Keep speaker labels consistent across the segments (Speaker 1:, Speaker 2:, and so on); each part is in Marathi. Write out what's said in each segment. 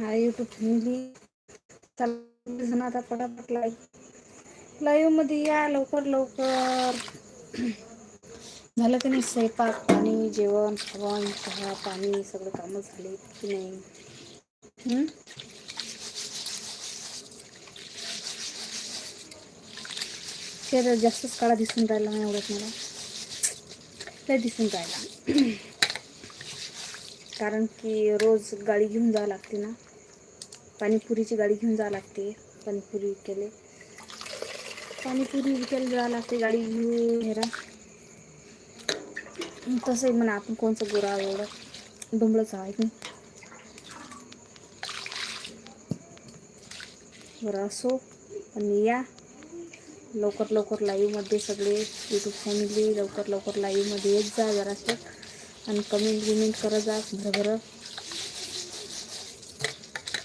Speaker 1: हा युट्यूब फॅमिली जण आता पटापट लाईव्ह लाईव्हमध्ये या लवकर लवकर. झालं की नाही स्वयंपाक पाणी जेवण खावण चहा पाणी सगळं कामं झाले की नाही? हम्म? चेहरा जास्तच काळा दिसून राहिला नाही एवढंच मला. लय दिसून राहिला. कारण की रोज गाडी घेऊन जावं लागते ना. पाणीपुरीची गाडी घेऊन जावं लागते. पाणीपुरी विकायला पाणीपुरी विकायला जावं लागते गाडी घेऊन. हेरा तसंही म्हणा आपण कोणचं गोरा एवढं डोंबळंच आहे की बरं असो. आणि या. लवकर लवकर लाईव्हमध्ये सगळे यूट्यूब फॅमिली लवकर लवकर लाईव्हमध्ये येत जा जरासं. आणि कमेंट गिमेंट करत जा. बरं बरं.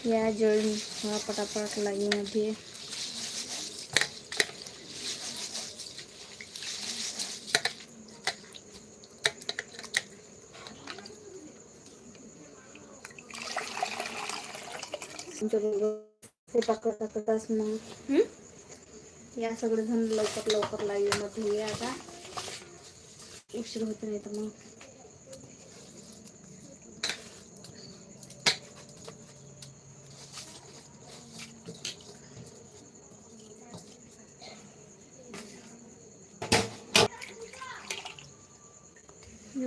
Speaker 1: या जॉईन व्हा पटापट लाईव्हमध्ये स्वयंपाक करता करताच मग हं? या सगळेजण लवकर लवकर लाईव्हमध्ये या आता उशीर होत नाही तर मग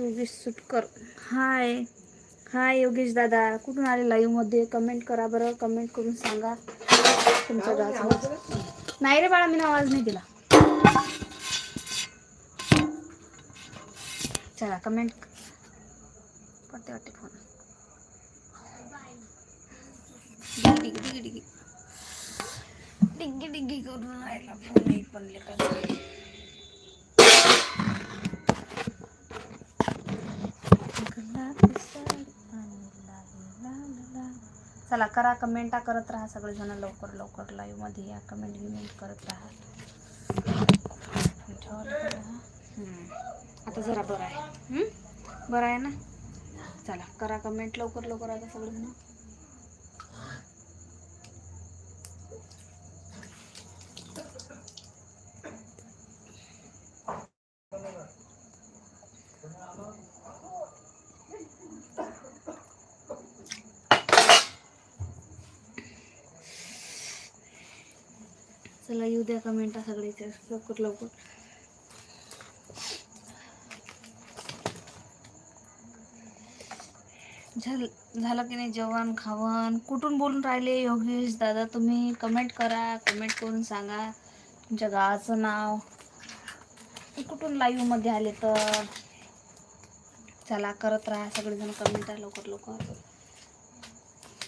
Speaker 1: योगेश सुटकर. हाय. हाय योगेश दादा. कुठून आले लाईव्हमध्ये कमेंट करा बरं. कमेंट करून सांगा. तुमचा गावाचा नाही रे बाळा मी आवाज नाही दिला. चला कमेंट पडते वाटते फोन डिग्गी डिग्गी डिग्गी. डिग्गी करून राहिला फोन नाही पण लेकराचा. चला करा कमेंटा करत राहा सगळेजण लवकर लवकर लाईव्हमध्ये या कमेंट गिमेंट करत राहा. आता जरा बरं आहे. बरं आहे ना? चला करा कमेंट लवकर लवकर आता सगळेजण. चला येऊ द्या कमेंटा सगळ्याच्या लवकर लवकर. झाल झालं की नाही जेवण खावण? कुठून बोलून राहिले योगेश दादा? तुम्ही कमेंट करा. कमेंट करून सांगा. तुमच्या गावाचं नाव. कुठून लाईव्हमध्ये आले तर? चला करत राहा. सगळेजण कमेंट आहे लवकर लवकर.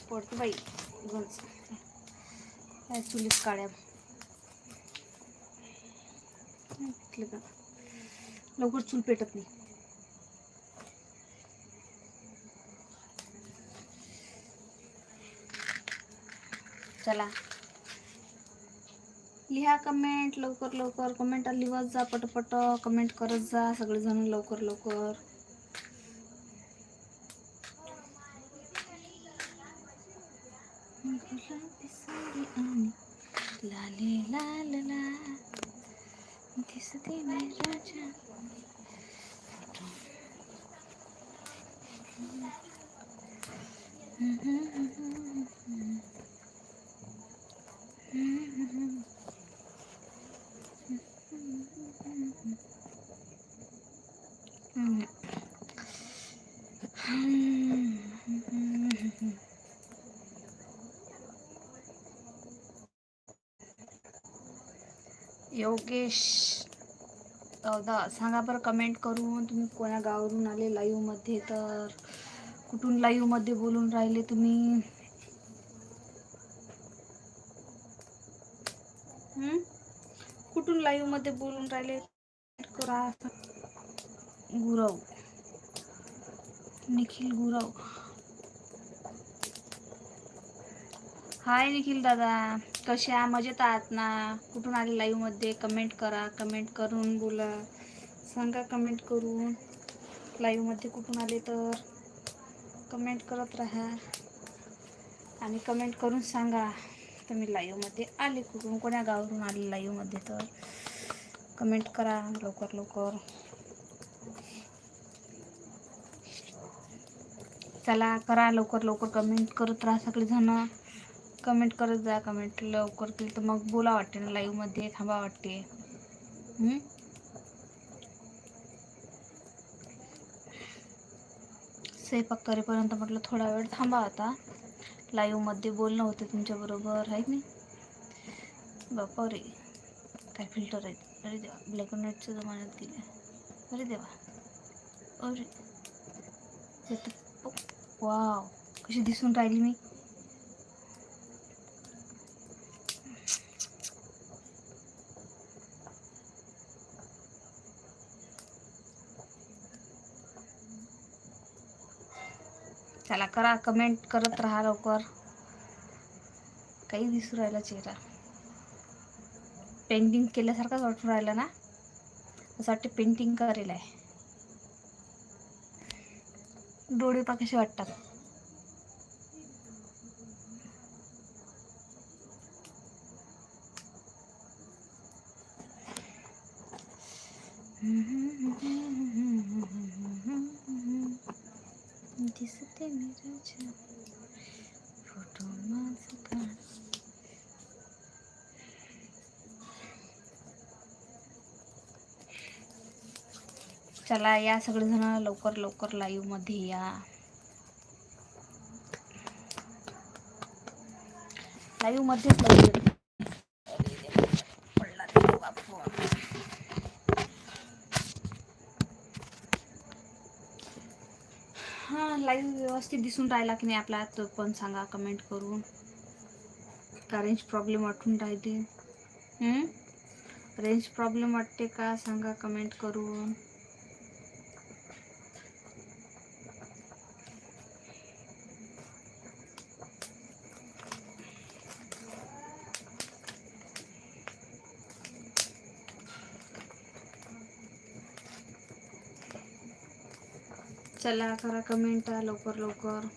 Speaker 1: पडतो बाई. गंज काय चुलीत का? लवकर चूल पेटत नाही. चला. लिहा कमेंट लवकर लवकर. कमेंट लिहत जा पटपट. कमेंट करत जा सगळेजण लवकर लवकर. लाले लाल ला दिसते मी राजा. योगेश दादा सांगा बरं कमेंट करून. तुम्ही कोण्या गावावरून आले लाईव्हमध्ये तर कुठून लाईव्हमध्ये बोलून राहिले तुम्ही? कुठून लाईव्हमध्ये बोलून राहिले? करा. गुरव. निखिल गुरव. हाय निखिल दादा. कशा? मजेत आहात ना? कुठून आले लाईव्हमध्ये कमेंट करा. कमेंट करून बोला. सांगा कमेंट करून. लाईव्हमध्ये कुठून आले तर? कमेंट करत राहा. आणि कमेंट करून सांगा. तुम्ही लाईव्हमध्ये आले कुठून? कोण्या गावावरून आले लाईव्हमध्ये तर? कमेंट करा लवकर लवकर. चला करा लवकर लवकर कमेंट करत राहा सगळेजणं. कमेंट करत जा कमेंट लवकर केली तर मग बोला वाटते ना लाईव्हमध्ये थांबा वाटते. स्वयंपाक करेपर्यंत म्हटलं थोडा वेळ थांबा आता. लाईव्हमध्ये बोलणं होते तुमच्याबरोबर आहे की नाही? बापा रे काय फिल्टर आहेत? अरे देवा ब्लॅक अँड व्हाईटच्या जमान्यात दिले अरे देवा. अरे. हे वाव. कशी दिसून राहिली मी चला करा कमेंट करत राहा लवकर. काही दिसू राहिला चेहरा. पेंटिंग केल्यासारखाच वाटून राहिला ना? असं वाटते पेंटिंग करेल आहे. डोळे पा कसे वाटतात दिसते मिराच्या फोटो माझं का चला या सगळेजण लवकर लवकर लाईव्हमध्ये या. लाईव्ह मध्येच लवकर पडला रे देवा फोन. हा लाईव्ह व्यवस्थित दिसून राहिला की नाही आपला तो पण सांगा कमेंट करून. का रेंज प्रॉब्लेम वाटून राहते रेंज प्रॉब्लेम वाटते का? सांगा कमेंट करून. चला करा कमेंट लवकर लवकर.